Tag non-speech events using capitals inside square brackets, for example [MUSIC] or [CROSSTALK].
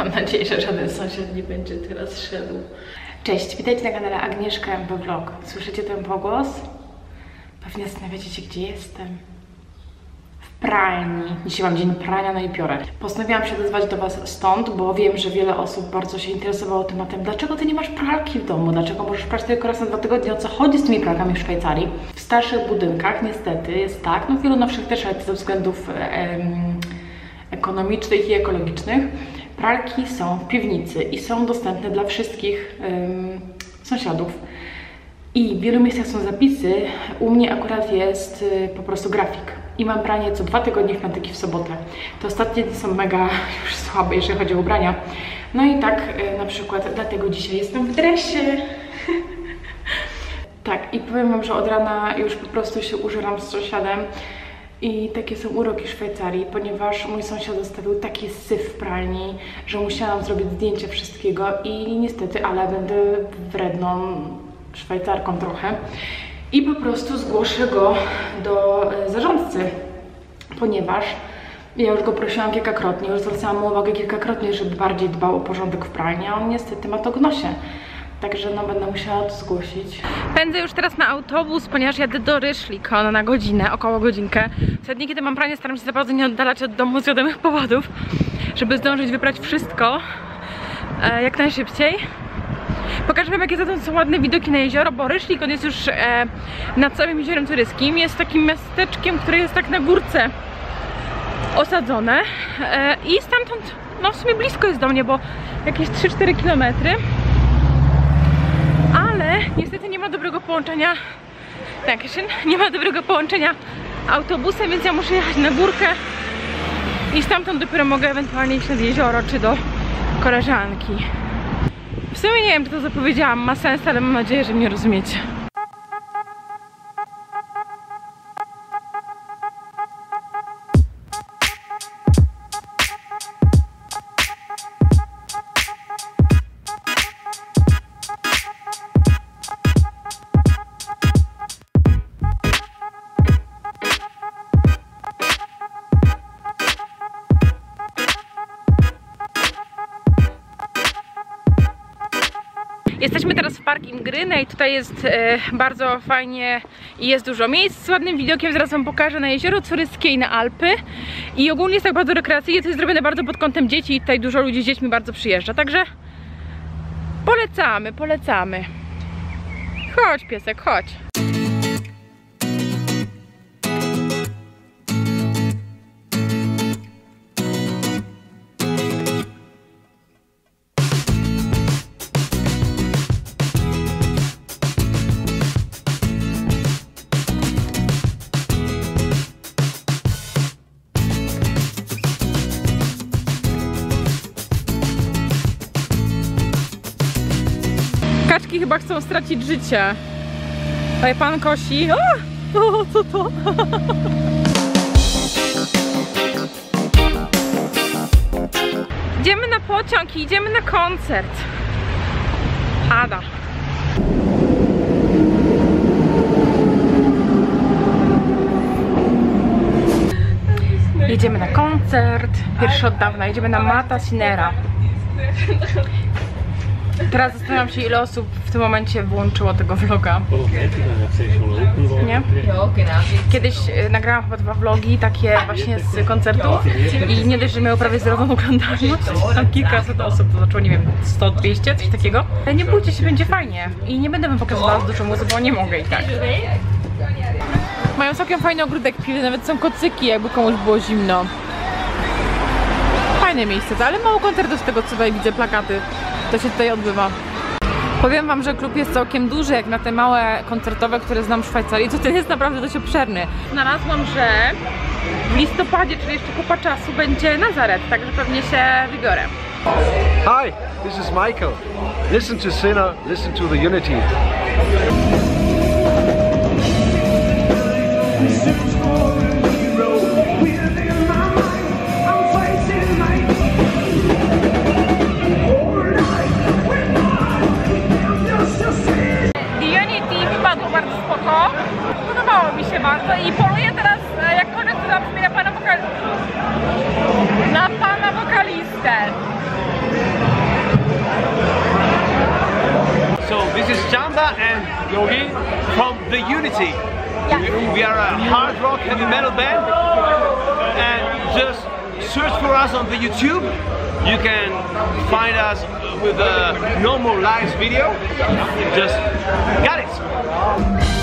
Mam nadzieję, że żaden sąsiad nie będzie teraz szedł. Cześć, witajcie na kanale Agnieszka MB Vlog. Słyszycie ten pogłos? Pewnie zastanawiacie się, gdzie jestem. W pralni. Dzisiaj mam dzień prania, no i piorę. Postanowiłam się odezwać do Was stąd, bo wiem, że wiele osób bardzo się interesowało tematem, dlaczego Ty nie masz pralki w domu, dlaczego możesz prać tylko raz na dwa tygodnie, o co chodzi z tymi pralkami w Szwajcarii. W starszych budynkach niestety jest tak, no w wielu nowszych też, ale ze względów em, ekonomicznych i ekologicznych, pralki są w piwnicy i są dostępne dla wszystkich em, sąsiadów. I w wielu miejscach są zapisy. U mnie akurat jest y, po prostu grafik. I mam pranie co dwa tygodnie w piątek i w sobotę. Te ostatnie dni są mega [LAUGHS] już słabe, jeżeli chodzi o ubrania. No i tak y, na przykład dlatego dzisiaj jestem w dresie. [LAUGHS] tak, i powiem wam, że od rana już po prostu się użeram z sąsiadem. I takie są uroki Szwajcarii, ponieważ mój sąsiad zostawił taki syf w pralni, że musiałam zrobić zdjęcie wszystkiego i niestety, ale będę wredną Szwajcarką trochę i po prostu zgłoszę go do e, zarządcy, ponieważ ja już go prosiłam kilkakrotnie, już zwracałam mu uwagę kilkakrotnie, żeby bardziej dbał o porządek w pralni, a on niestety ma to w nosie. Także no będę musiała to zgłosić. Pędzę już teraz na autobus, ponieważ jadę do Ryszlikon na godzinę, około godzinkę. Wtedy kiedy mam pranie, staram się za bardzo nie oddalać od domu z wiadomych powodów, żeby zdążyć wybrać wszystko e, jak najszybciej. Pokażę wam jakie zatem są ładne widoki na jezioro, bo Ryszlikon jest już e, nad całym jeziorem turyskim. Jest takim miasteczkiem, które jest tak na górce osadzone e, i stamtąd, no w sumie blisko jest do mnie, bo jakieś 3-4 kilometry ale niestety nie ma dobrego połączenia tak, nie ma dobrego połączenia autobusem, więc ja muszę jechać na górkę i stamtąd dopiero mogę ewentualnie iść nad jezioro czy do koleżanki. W sumie nie wiem, czy to zapowiedziałam, ma sens, ale mam nadzieję, że mnie rozumiecie. Jesteśmy teraz w Park Ingryne i tutaj jest e, bardzo fajnie i jest dużo miejsc z ładnym widokiem. Zaraz wam pokażę na jezioro Turyskie i na Alpy. I ogólnie jest tak bardzo rekreacyjnie, to jest zrobione bardzo pod kątem dzieci i tutaj dużo ludzi z dziećmi bardzo przyjeżdża. Także polecamy, polecamy. Chodź piesek, chodź. Kaczki chyba chcą stracić życie. Tutaj pan kosi. O, o co to? Idziemy na pociąg i idziemy na koncert. Ada. Jedziemy na koncert. Pierwszy od dawna. Jedziemy na Mata Sinera. Teraz zastanawiam się, ile osób w tym momencie włączyło tego vloga. Nie? Kiedyś e, nagrałam chyba dwa vlogi, takie właśnie z koncertów i nie dość, że miały prawie zerową oglądalność, tam kilkaset osób, to znaczy nie wiem, 100, 200, coś takiego. Ale nie bójcie się, będzie fajnie i nie będę wam pokazywała dużo muzy, bo nie mogę i tak. Mają całkiem fajny ogródek piwny, nawet są kocyki, jakby komuś było zimno. Fajne miejsce, ale mało koncertów z tego, co tutaj widzę, plakaty. To się tutaj odbywa. Powiem wam, że klub jest całkiem duży, jak na te małe koncertowe, które znam w Szwajcarii, to ten jest naprawdę dość obszerny. Znalazłam, że w listopadzie, czyli jeszcze kupa czasu, będzie Nazaret, także pewnie się wybiorę. Hi, this is Michael. Listen to Sinner, listen to the Unity. Teraz, pana na pana wokalistę. So this is Chamba and Yogi from The Unity. Yeah. We, we are a hard rock heavy metal band and just search for us on the YouTube. You can find us with a No More Lives video. Just got it!